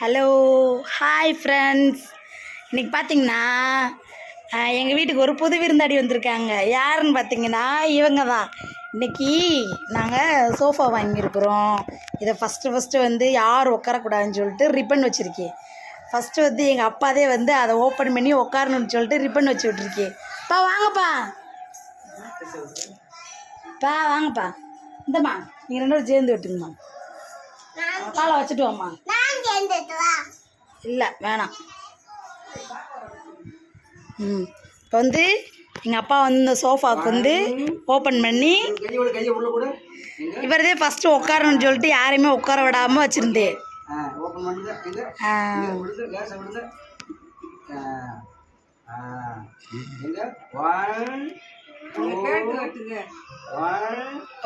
Hello hi friends இன்னைக்கு பார்த்தீங்கன்னா எங்கள் வீட்டுக்கு ஒரு புது விருந்தாடி வந்திருக்காங்க. யாருன்னு பார்த்தீங்கன்னா இவங்க தான் இன்னைக்கு நாங்கள் சோஃபா வாங்கியிருக்கிறோம். இதை ஃபஸ்ட்டு ஃபஸ்ட்டு வந்து யார் உட்காரக்கூடாதுன்னு சொல்லிட்டு ரிப்பன் வச்சுருக்கேன். ஃபஸ்ட்டு வந்து எங்கள் அப்பாதே வந்து அதை ஓப்பன் பண்ணி உட்காரணும்னு சொல்லிட்டு ரிப்பன் வச்சு விட்ருக்கேன் பா வாங்கப்பா. பா வாங்கப்பா. இந்தம்மா நீங்கள் ரெண்டு பேரும் சேர்ந்து விட்டுங்கம்மா. காலை வச்சுட்டு வாம்மா. இல்லை வேணாம். ம். இப்போ வந்து எங்கள் அப்பா வந்து இந்த சோஃபாவுக்கு வந்து ஓப்பன் பண்ணி இவரதே ஃபஸ்ட்டு உட்காரணும்னு சொல்லிட்டு யாரையுமே உட்கார விடாமல் one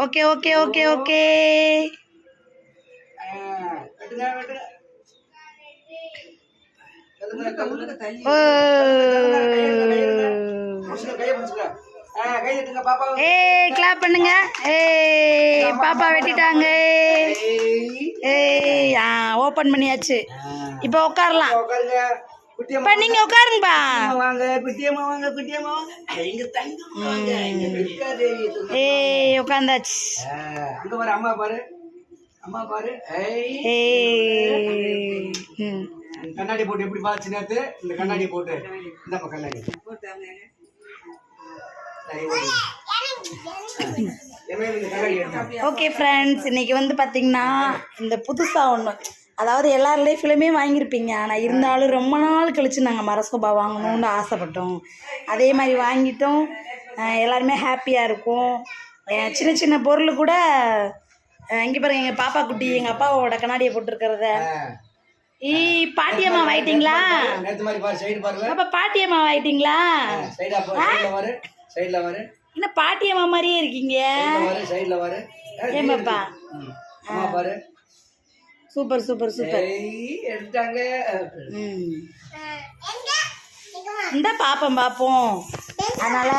okay okay okay okay. ஏய் கிளாப் பண்ணுங்க. ஏய் பாப்பா வெட்டிட்டாங்க. ஏய். ஆ ஓப்பன் பண்ணியாச்சு. இப்போ உட்காரலாம். இப்போ நீங்கள் உட்காருங்கப்பா. வாங்க குட்டியம்மா வாங்க குட்டியம்மா வாங்க. எங்க தங்கம் வாங்க. ஏய் உட்காந்தாச்சு. அங்க பாரு அம்மா பாரு. அம்மா பாரு. ஏய் கண்ணாடி போட்டு எப்படி பாச்சு நேத்து இந்த கண்ணாடி போட்டு. இந்த கண்ணாடி. சரி, ஓகே. என்ன இந்த கண்ணாடி எடுங்க. ஓகே ஃப்ரெண்ட்ஸ் இன்னைக்கு வந்து பார்த்தீங்கன்னா இந்த புதுசாக ஒன்று அதாவது எல்லார் லைஃப்லையுமே வாங்கியிருப்பீங்க. ஆனால் இருந்தாலும் ரொம்ப நாள் கழித்து நாங்கள் மரசோபா வாங்கணும்னு ஆசைப்பட்டோம். அதே மாதிரி வாங்கிட்டோம். எல்லாருமே ஹாப்பியாக இருக்கும். சின்ன சின்ன பொருள் கூட இங்கே பாருங்க எங்கள் பாப்பா குட்டி எங்கள் அப்பாவோட கண்ணாடியை போட்டிருக்கிறத. ஈ பாட்டியம்மா ஆயிட்டீங்களா நேத்து மாதிரி பாரு சைடு பாருங்க அப்பா பாட்டியம்மா ஆயிட்டீங்களா சைடா பாரு சைடுல பாரு சைடுல பாரு. என்ன பாட்டியம்மா மாதிரியே இருக்கீங்க? பாரு சைடுல பாப்பா ம். அம்மா பாரு. Super super super. ஏய் எடுத்தாங்க ம். இந்த பார்ப்போம் பார்ப்போம் அதனால்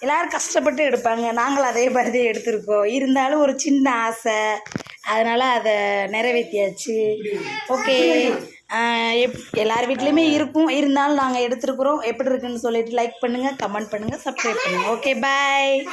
எல்லோரும் கஷ்டப்பட்டு எடுப்பாங்க. நாங்களும் அதே மாதிரி தான் எடுத்திருக்கோம். இருந்தாலும் ஒரு சின்ன ஆசை. அதனால் அதை நிறைவேற்றியாச்சு ஓகே. எப் எல்லார் வீட்லேயுமே இருக்கும். இருந்தாலும் நாங்கள் எடுத்துருக்குறோம். எப்படி இருக்குன்னு சொல்லிட்டு லைக் பண்ணுங்கள் கமெண்ட் பண்ணுங்கள் சப்ஸ்கிரைப் பண்ணுங்கள் ஓகே பாய்